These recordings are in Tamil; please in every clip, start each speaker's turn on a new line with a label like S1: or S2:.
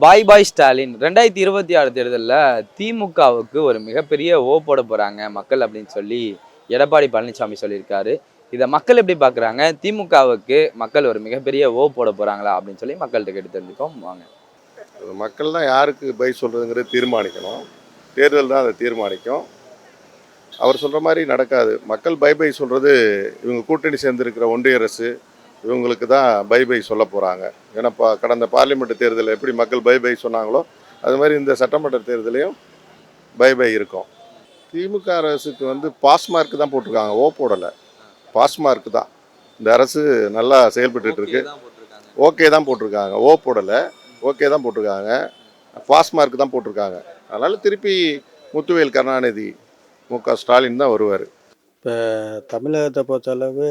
S1: பாய் பாய் ஸ்டாலின் ரெண்டாயிரத்தி இருபத்தி ஆறு தேர்தலில் திமுகவுக்கு ஒரு மிகப்பெரிய ஓ போட போகிறாங்க மக்கள் அப்படின்னு சொல்லி எடப்பாடி பழனிசாமி சொல்லியிருக்காரு. இதை மக்கள் எப்படி பார்க்குறாங்க திமுகவுக்கு மக்கள் ஒரு மிகப்பெரிய ஓ போட போகிறாங்களா அப்படின்னு சொல்லி மக்கள்கிட்ட கேட்டு தெரிஞ்சுக்கோம் வாங்க.
S2: மக்கள் தான் யாருக்கு பை சொல்கிறதுங்கிறது தீர்மானிக்கணும். தேர்தல் தான் அதை தீர்மானிக்கும். அவர் சொல்கிற மாதிரி நடக்காது. மக்கள் பை பை சொல்கிறது இவங்க கூட்டணி சேர்ந்துருக்கிற ஒன்றிய அரசு இவங்களுக்கு தான் பை பை சொல்ல போகிறாங்க ஏன்னா பா கடந்த பார்லிமெண்ட் தேர்தலில் எப்படி மக்கள் பை பை சொன்னாங்களோ அது மாதிரி இந்த சட்டமன்ற தேர்தலையும் பை பை இருக்கும். திமுக அரசுக்கு வந்து பாஸ் மார்க் தான் போட்டிருக்காங்க. ஓ போடலை. பாஸ் மார்க் தான். இந்த அரசு நல்லா செயல்பட்டுட்டு இருக்கு. ஓகே தான் போட்டிருக்காங்க. ஓ போடலை. ஓகே தான் போட்டிருக்காங்க. பாஸ் மார்க் தான் போட்டிருக்காங்க. அதனால் திருப்பி முத்துவேல் கருணாநிதி மு க ஸ்டாலின் தான் வருவார்.
S3: இப்போ தமிழகத்தை பொறுத்தளவு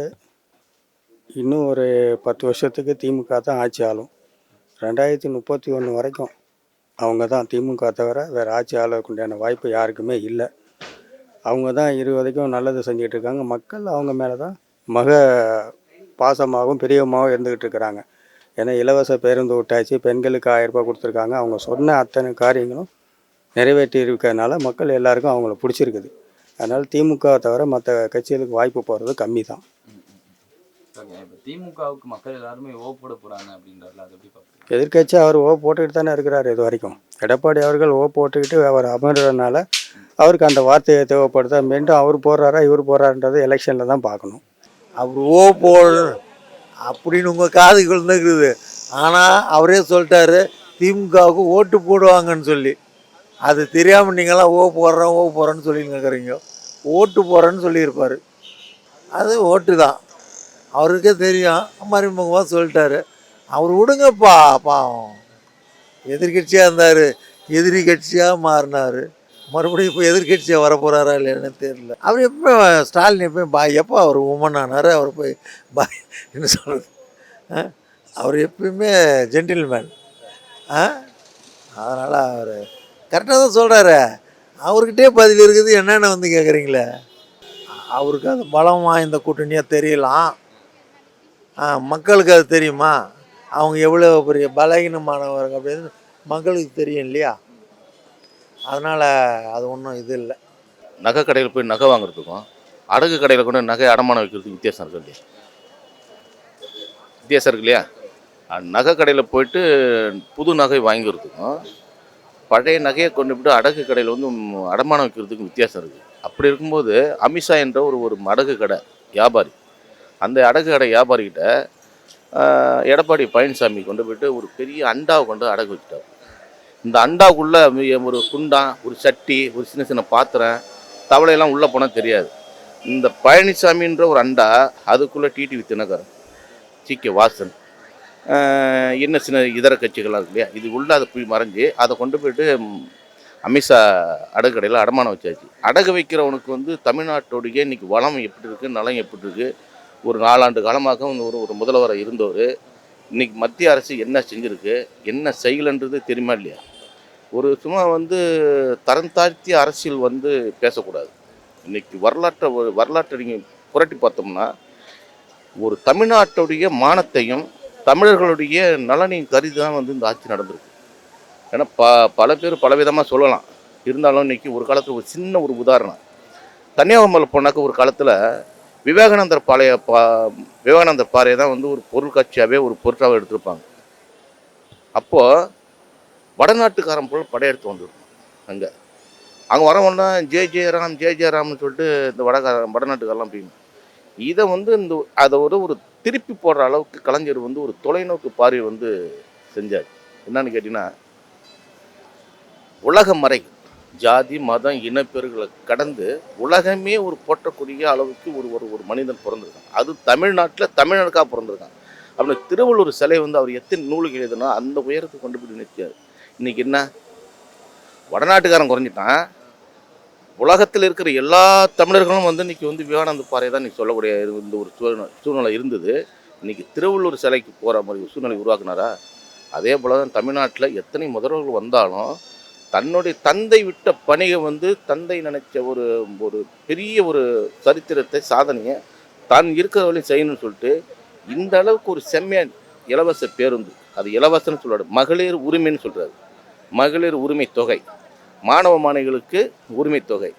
S3: இன்னும் ஒரு பத்து வருஷத்துக்கு திமுக தான் ஆட்சி ஆளும். ரெண்டாயிரத்தி முப்பத்தி ஒன்று வரைக்கும் அவங்க தான் திமுக தவிர வேறு ஆட்சி ஆளக்கு உண்டான வாய்ப்பு யாருக்குமே இல்லை. அவங்க தான் இரு வரைக்கும் நல்லது செஞ்சுட்டு இருக்காங்க. மக்கள் அவங்க மேலே தான் மக பாசமாகவும் பெரியமாகவும் இருந்துக்கிட்டு இருக்கிறாங்க. ஏன்னா இலவச பேருந்து விட்டாச்சு. பெண்களுக்கு ஆயிரம் ரூபாய் கொடுத்துருக்காங்க. அவங்க சொன்ன அத்தனை காரியங்களும் நிறைவேற்றி இருக்கிறதுனால மக்கள் எல்லாருக்கும் அவங்கள பிடிச்சிருக்குது. அதனால் திமுக தவிர மற்ற கட்சிகளுக்கு வாய்ப்பு போகிறது கம்மி தான்
S1: திமுகவுக்கு மக்கள் எல்லாருமே ஓ போட போறாங்க அப்படின்றதுல அது எப்படி பார்க்குறீங்க
S3: எதிர்க்கட்சி அவர் ஓ போட்டுக்கிட்டு தானே இருக்கிறார் இது வரைக்கும். எடப்பாடி அவர்கள் ஓ போட்டுக்கிட்டு அவர் அமர்றதுனால அவருக்கு அந்த வார்த்தையை தேவைப்படுதா? மீண்டும் அவர் போடுறாரா இவர் போடுறாருன்றது எலெக்ஷனில் தான் பார்க்கணும்.
S4: அவர் ஓ போடு அப்படின்னு உங்கள் காது விழுந்துருக்குது. ஆனால் அவரே சொல்லிட்டாரு திமுகவுக்கு ஓட்டு போடுவாங்கன்னு சொல்லி. அது தெரியாமல் நீங்களாம் ஓ போடுறோம் ஓ போடுறேன்னு சொல்லி கேட்குறீங்க ஓட்டு போடுறேன்னு சொல்லியிருப்பார். அது ஓட்டு தான். அவருக்கே தெரியும். மறைமுகமாக சொல்லிட்டாரு. அவர் விடுங்கப்பா பாவம். எதிர்கட்சியாக இருந்தார். எதிரி கட்சியாக மாறினார். மறுபடியும் இப்போ எதிர்கட்சியாக வரப்போகிறாரா இல்லைன்னு தெரியல. அவர் எப்போ ஸ்டாலின் எப்போ பாய் எப்போ அவர் உமன் ஆனார் அவர் போய் பாய் என்ன சொல்கிறது அவர் எப்பயுமே ஜென்டில்மேன் ஆ? அதனால் அவர் கரெக்டாக தான் சொல்கிறாரு அவர்கிட்டே பதில் இருக்குது. என்னென்ன வந்து கேட்குறீங்களே அவருக்கு அது பலம் வாய்ந்த கூட்டணியாக தெரியலாம். மக்களுக்கு அது தெரியுமா? அவங்க எவ்வளோ பெரிய பலகீனமானவர்கள் அப்படின்னு மக்களுக்கு தெரியும் இல்லையா? அதனால் அது ஒன்றும் இது இல்லை.
S5: நகை கடையில் போய் நகை வாங்குறதுக்கும் அடகு கடையில் கொண்டு நகை அடமானம் வைக்கிறதுக்கு வித்தியாசம் இருக்கு இல்லையா? வித்தியாசம் இருக்கு இல்லையா? நகை கடையில் போயிட்டு புது நகை வாங்கிறதுக்கும் பழைய நகையை கொண்டு போய்ட்டு அடகு கடையில் வந்து அடமானம் வைக்கிறதுக்கும் வித்தியாசம் இருக்குது அப்படி இருக்கும்போது அமித்ஷா என்ற ஒரு ஒரு அடகு கடை வியாபாரி அந்த அடகு கடை வியாபாரிகிட்ட எடப்பாடி பழனிசாமி கொண்டு போயிட்டு ஒரு பெரிய அண்டாவை கொண்டு அடகு வச்சுட்டார். இந்த அண்டாவுக்குள்ளே ஒரு குண்டான் ஒரு சட்டி ஒரு சின்ன சின்ன பாத்திரம் தவளையெல்லாம் உள்ளே போனால் தெரியாது. இந்த பழனிசாமின்ற ஒரு அண்டா அதுக்குள்ளே TTV Dhinakaran C. K. Vasan என்ன சின்ன இதர கட்சிகள்லாம் இருக்கு இல்லையா? இது உள்ளே அதை போய் மறைஞ்சு அதை கொண்டு போயிட்டு அமித்ஷா அடகு கடையில் அடமானம் வச்சாச்சு. அடகு வைக்கிறவனுக்கு வந்து தமிழ்நாட்டோடைய இன்றைக்கி வளம் எப்படி இருக்குது நலம் எப்படி இருக்குது ஒரு நாலாண்டு காலமாக வந்து ஒரு ஒரு முதல்வராக இருந்தவர். இன்றைக்கி மத்திய அரசு என்ன செஞ்சுருக்கு? என்ன செய்யலைன்றது தெரியுமா இல்லையா? ஒரு சும்மா வந்து தரம் தாழ்த்திய அரசியல் வந்து பேசக்கூடாது. இன்றைக்கி வரலாற்றை ஒரு வரலாற்றை நீங்கள் புரட்டி பார்த்தோம்னா ஒரு தமிழ்நாட்டுடைய மானத்தையும் தமிழர்களுடைய நலனையும் கருதி தான் வந்து இந்த ஆட்சி நடந்திருக்கு. ஏன்னா ப பல பேர் பல விதமாக சொல்லலாம். இருந்தாலும் இன்றைக்கி ஒரு காலத்தில் ஒரு சின்ன ஒரு உதாரணம். கன்னியாகுமரியில் போனாக்க ஒரு காலத்தில் விவேகானந்தர் பாளைய பா விவேகானந்தர் பாறையை தான் வந்து ஒரு பொருட்காட்சியாகவே ஒரு பொருட்டாக எடுத்திருப்பாங்க. அப்போது வடநாட்டுக்காரன் பொருள் படையெடுத்து வந்துருக்கும் அங்கே. அங்கே வரவொன்னா ஜே ஜெயராம் ஜே ஜெயராம்னு சொல்லிட்டு இந்த வடகார வடநாட்டுக்காரெல்லாம் அப்படின்னு இதை வந்து இந்த அதை ஒரு ஒரு திருப்பி போடுற அளவுக்கு கலைஞர் வந்து ஒரு தொலைநோக்கு பார்வை வந்து செஞ்சார். என்னன்னு கேட்டிங்கன்னா உலக மறை. ஜாதி மதம் இனப்பெருகளை கடந்து உலகமே ஒரு போற்றக்கூடிய அளவுக்கு ஒரு ஒரு ஒரு மனிதன் பிறந்திருக்கான். அது தமிழ்நாட்டில் தமிழனுக்காக பிறந்திருக்கான். அப்படி திருவள்ளூர் சிலை வந்து அவர் எத்தனை நூலுக்கு எழுதுனா அந்த உயரத்துக்கு கொண்டு போய் நிற்கார் இன்றைக்கி என்ன? வடநாட்டுக்காரன் குறைஞ்சிட்டான். உலகத்தில் இருக்கிற எல்லா தமிழர்களும் வந்து இன்னைக்கு வந்து விவேகானந்த பாறை தான் இன்றைக்கி சொல்லக்கூடிய இந்த ஒரு சூழ்நிலை சூழ்நிலை இருந்தது. இன்றைக்கி திருவள்ளூர் சிலைக்கு போகிற மாதிரி ஒரு சூழ்நிலை உருவாக்குனாரா? அதே போல் தான் தமிழ்நாட்டில் எத்தனை முதல்வர்கள் வந்தாலும் தன்னுடைய தந்தை விட்ட பணியை வந்து தந்தை நினைச்ச ஒரு ஒரு பெரிய ஒரு சரித்திரத்தை சாதனையை தான் இருக்கிற வரையும் செய்யணும்னு சொல்லிட்டு இந்த அளவுக்கு ஒரு செம்மையா இலவச பேருந்து. அது இலவசம்னு சொல்கிறாரு மகளிர் உரிமைன்னு சொல்கிறாரு மகளிர் உரிமை தொகை. மாணவ மாணவிகளுக்கு உரிமை தொகை.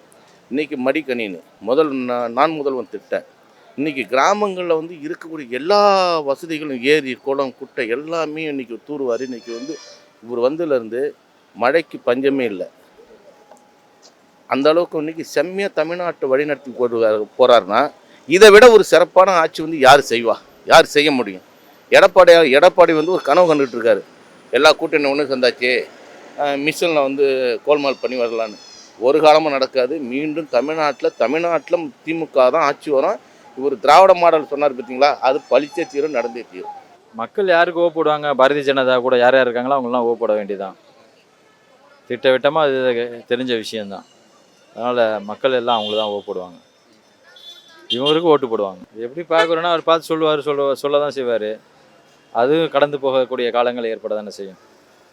S5: இன்னைக்கு மடிக்கணினு. முதல் நான் முதல்வன் திட்டம். இன்னைக்கு கிராமங்களில் வந்து இருக்கக்கூடிய எல்லா வசதிகளும் ஏரி குளம் குட்டை எல்லாமே இன்றைக்கி தூர்வாரி. இன்றைக்கி வந்து இவர் வந்ததுலேருந்து மழைக்கு பஞ்சமே இல்லை. அந்த அளவுக்கு இன்னைக்கு செம்மையாக தமிழ்நாட்டை வழிநடத்தி போடுவார் போறாருன்னா இதை விட ஒரு சிறப்பான ஆட்சி வந்து யார் செய்வா? யார் செய்ய முடியும்? எடப்பாடி எடப்பாடி வந்து ஒரு கனவு கண்டுகிட்டு இருக்காரு. எல்லா கூட்டணி ஒன்று சந்தாச்சு மிஷினில் வந்து கோல்மால் பண்ணி வரலான்னு. ஒரு காலமும் நடக்காது. மீண்டும் தமிழ்நாட்டில் தமிழ்நாட்டில் திமுக தான் ஆட்சி வரும். இவர் திராவிட மாடல் சொன்னார் பார்த்தீங்களா அது பளிச்சே தீரும் நடந்தே தீரும்.
S6: மக்கள் யாருக்கு ஓ போடுவாங்க பாரதிய ஜனதா கூட யார் யார் இருக்காங்களோ அவங்களாம் ஓ போட வேண்டியதான் திட்டவட்டமாக அது தெரிஞ்ச விஷயம்தான். அதனால் மக்கள் எல்லாம் அவங்கள தான் ஓட்டு போடுவாங்க. இவங்களுக்கு ஓட்டு போடுவாங்க. எப்படி பார்க்குறோன்னா அவர் பார்த்து சொல்லுவார் சொல்ல சொல்ல தான் செய்வார். அதுவும் கடந்து போகக்கூடிய காலங்கள் ஏற்பட தானே செய்யும்.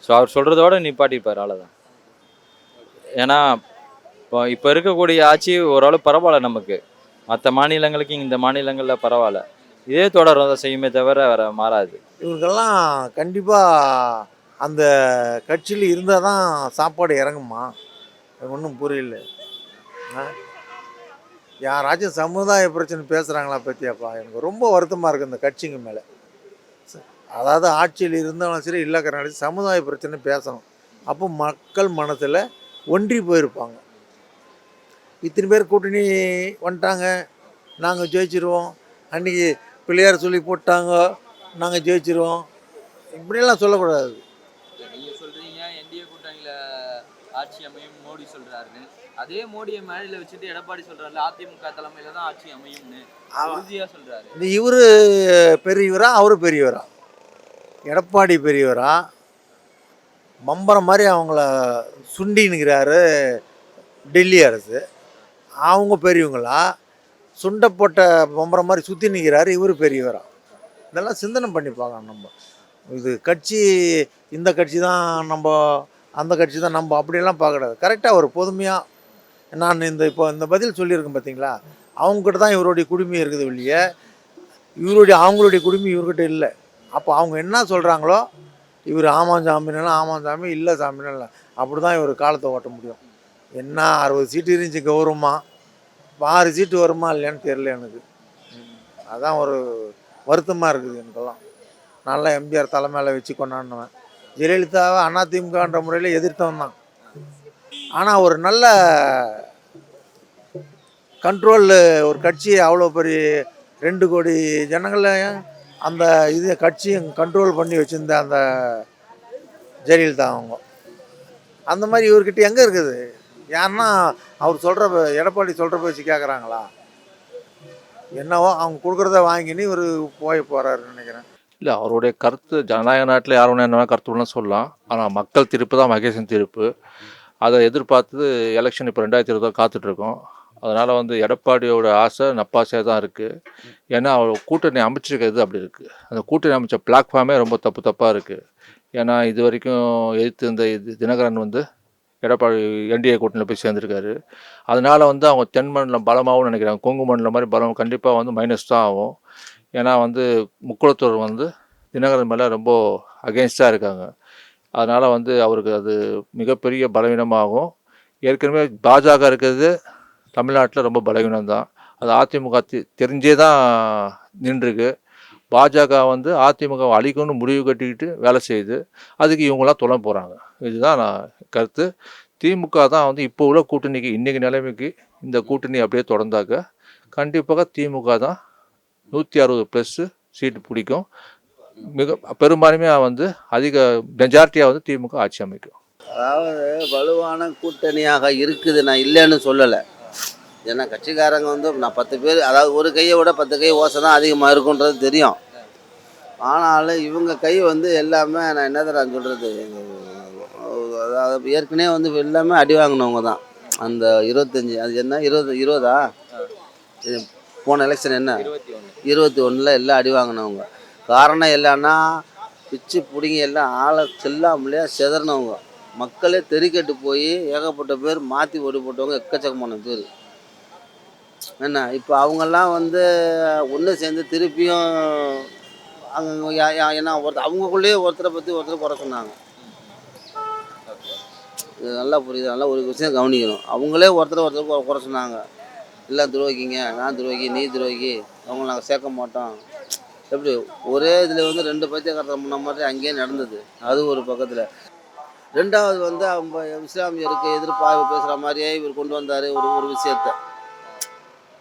S6: ஸோ அவர் சொல்கிறதோட நிப்பாட்டிப்பார் அவ்வளோதான் ஏன்னா இப்போ இப்போ இருக்கக்கூடிய ஆட்சி ஓரளவு பரவாயில்ல நமக்கு. மற்ற மாநிலங்களுக்கு இந்த மாநிலங்களில் பரவாயில்ல. இதே தொடர்ந்து செய்யுமே தவிர வேற மாறாது.
S4: இவங்கெல்லாம் கண்டிப்பாக அந்த கட்சியில் இருந்தால் தான் சாப்பாடு இறங்குமா? எனக்கு ஒன்றும் புரியல. யாராச்சும் சமுதாய பிரச்சனை பேசுகிறாங்களா பற்றியாப்பா எனக்கு ரொம்ப வருத்தமாக இருக்குது இந்த கட்சிங்க மேலே. அதாவது ஆட்சியில் இருந்தாலும் சரி இல்லை கர்நாடக சமுதாய பிரச்சனை பேசணும். அப்போ மக்கள் மனசில் ஒன்றி போயிருப்பாங்க. இத்தனை பேர் கூட்டணி வந்துட்டாங்க. நாங்கள் ஜெயிச்சிருவோம். அன்றைக்கி பிள்ளையார் சொல்லி போட்டாங்க. நாங்கள் ஜெயிச்சிருவோம். இப்படியெல்லாம் சொல்லக்கூடாது
S1: நீங்க சொல்றீங்க என்டிஏ கூட்டணியில ஆட்சி அமையும் மோடி சொல்றாருன்னு. அதே மோடியை மேடையில வச்சுட்டு எடப்பாடி சொல்றாருல அதிமுக தலைமையில தான் ஆட்சி அமையும்னு. உறுதியா சொல்றாரு.
S4: இந்த இவர் பெரியவரா அவரு பெரியவரா? எடப்பாடி பெரியவரா? மம்பரம் மாதிரி அவங்கள சுண்டினுக்கிறாரு டெல்லி அரசு. அவங்க பெரியவங்களா? சுண்டப்பட்ட மம்பரம் மாதிரி சுற்றி நிற்கிறாரு இவர் பெரியவரா? இதெல்லாம் சிந்தனை பண்ணி பார்க்கணும் நம்ம. இது கட்சி இந்த கட்சி தான் நம்ம அந்த கட்சி தான் நம்ம அப்படியெல்லாம் பார்க்கக்கூடாது. கரெக்டாக ஒரு பொதுமையாக நான் இந்த இப்போ இந்த பதில் சொல்லியிருக்கேன் பார்த்தீங்களா? அவங்ககிட்ட தான் இவருடைய குடுமி இருக்குது இல்லையே இவருடைய அவங்களுடைய குடுமி இவர்கிட்ட இல்லை. அப்போ அவங்க என்ன சொல்கிறாங்களோ இவர் ஆமாம் சாமினாலும் ஆமாம் சாமி இல்லை சாமினாலும் இல்லை. அப்படி தான் இவர் காலத்தை ஓட்ட முடியும். என்ன அறுபது சீட்டு இருந்துச்சு கௌரவமா? ஆறு சீட்டு வருமா இல்லையான்னு தெரியல எனக்கு. அதுதான் அதான் ஒரு வருத்தமாக இருக்குது எனக்கெல்லாம். நல்லா எம்ஜிஆர் தலைமையில் வச்சு கொண்டாடினவன். ஜெயலலிதாவை அதிமுகன்ற முறையில் எதிர்த்தவன் தான். ஆனால் ஒரு நல்ல கண்ட்ரோல் ஒரு கட்சி அவ்வளோ பெரிய ரெண்டு கோடி ஜனங்களையும் அந்த இது கட்சியும் கண்ட்ரோல் பண்ணி வச்சுருந்த அந்த ஜெயலலிதா அவங்க. அந்த மாதிரி இவர்கிட்ட எங்கே இருக்குது? யாருன்னா அவர் சொல்கிற எடப்பாடி சொல்கிற பேச்சு கேட்குறாங்களா என்னவோ அவங்க கொடுக்குறத வாங்கின்னு இவர் போய் போகிறாருன்னு நினைக்கிறேன்.
S7: இல்லை அவருடைய கருத்து ஜனநாயக நாட்டில் யார் ஒன்று என்ன கருத்து வேணாலும் சொல்லலாம். ஆனால் மக்கள் தீர்ப்பு தான் மகேசன் தீர்ப்பு. அதை எதிர்பார்த்து எலெக்ஷன் இப்போ ரெண்டாயிரத்தி இருபதாக காத்துட்ருக்கோம். அதனால் வந்து எடப்பாடியோட ஆசை நப்பாசையாக தான் இருக்குது ஏன்னா அவர் கூட்டணி அமைச்சிருக்கிறது அப்படி இருக்குது அந்த கூட்டணி அமைச்ச பிளாட்ஃபார்மே ரொம்ப தப்பு தப்பாக இருக்குது ஏன்னா இது வரைக்கும் எதிர்த்து இந்த இது தினகரன் வந்து எடப்பாடி என்டிஏ கூட்டணியில் போய் சேர்ந்துருக்காரு. அதனால் வந்து அவங்க தென் மண்டலம் பலமாகவும் நினைக்கிறாங்க. கொங்கு மண்டலம் மாதிரி பலம் கண்டிப்பாக வந்து மைனஸ் தான் ஆகும். ஏன்னா வந்து முக்குளத்தூர் வந்து தினகரன் மேலே ரொம்ப அகெயின்ஸ்டாக இருக்காங்க. அதனால் வந்து அவருக்கு அது மிகப்பெரிய பலவீனமாகும். ஏற்கனவே பாஜக இருக்கிறது தமிழ்நாட்டில் ரொம்ப பலவீனம் தான் அது அதிமுக தெரிஞ்சே தான் நின்றுருக்கு. பாஜக வந்து அதிமுக அழிக்கணும்னு முடிவு கட்டிக்கிட்டு வேலை செய்யுது. அதுக்கு இவங்களாம் துணை போகிறாங்க இதுதான் நான் கருத்து. திமுக தான் வந்து இப்போ உள்ள கூட்டணிக்கு இன்றைக்கி நிலைமைக்கு இந்த கூட்டணி அப்படியே தொடர்ந்தாக்க கண்டிப்பாக திமுக தான் நூற்றி அறுபது ப்ளஸ்ஸு சீட்டு பிடிக்கும். மிக பெரும்பான்மையாக வந்து அதிக மெஜாரிட்டியாக வந்து திமுக ஆட்சி அமைக்கும்.
S8: அதாவது வலுவான கூட்டணியாக இருக்குது நான் இல்லைன்னு சொல்லலை. ஏன்னா கட்சிக்காரங்க வந்து நான் பத்து பேர் அதாவது ஒரு கையை விட பத்து கை ஓசை தான் அதிகமாக இருக்குன்றது தெரியும். ஆனாலும் இவங்க கை வந்து எல்லாமே நான் என்ன தரேன் சொல்கிறது அதாவது ஏற்கனவே வந்து எல்லாமே அடி வாங்கினவங்க தான். அந்த இருபத்தஞ்சி அது என்ன இருபது இருபதா? போன எலெக்ஷன் என்ன?
S1: இருபத்தி
S8: ஒன்றில் எல்லாம் அடி வாங்கினவங்க. காரணம் இல்லைன்னா பிச்சு பிடிங்கி எல்லாம் ஆளை செல்லாமலையா செதறினவங்க. மக்களே தெருக்கெட்டு போய் ஏகப்பட்ட பேர் மாற்றி ஓடி போட்டவங்க எக்கச்சக்கமான பேர். என்ன இப்போ அவங்கெல்லாம் வந்து ஒன்று சேர்ந்து திருப்பியும்
S4: அங்கே ஏன்னா ஒருத்தர் அவங்களுக்குள்ளேயே ஒருத்தரை பற்றி ஒருத்தர் குறை சொன்னாங்க. இது நல்லா புரியுது நல்லா ஒரு விஷயம் கவனிக்கணும். அவங்களே ஒருத்தர் ஒருத்தர் குறை சொன்னாங்க. எல்லாம் துரோகிங்க நான் துரோகி நீ துரோகி அவங்கள நாங்கள் சேர்க்க மாட்டோம். எப்படி? ஒரே இதில் வந்து ரெண்டு பைத்தியக்காரத்தை முன்ன மாதிரி அங்கேயே நடந்தது. அது ஒரு பக்கத்தில். ரெண்டாவது வந்து அவங்க இஸ்லாமியருக்கு எதிர்ப்பாக பேசுகிற மாதிரியே இவர் கொண்டு வந்தார் ஒரு ஒரு விஷயத்த.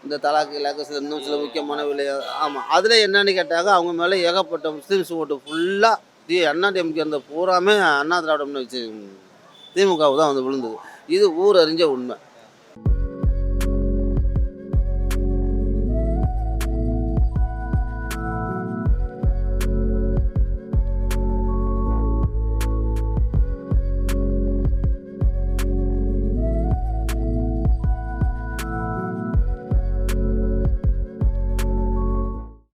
S4: இந்த தலாக்கு இலாக்கு சில இன்னும் சில முக்கியமான விலைய ஆமாம் அதில் என்னன்னு கேட்டாக்க அவங்க மேலே ஏகப்பட்ட முஸ்லீம்ஸ் ஓட்டு ஃபுல்லாக தி அண்ணா டிஎம்கே இருந்த பூராமே அண்ணா திராவிடம்னு வச்சு திமுகவு தான் வந்து விழுந்தது. இது ஊர் அறிஞ்ச உண்மை.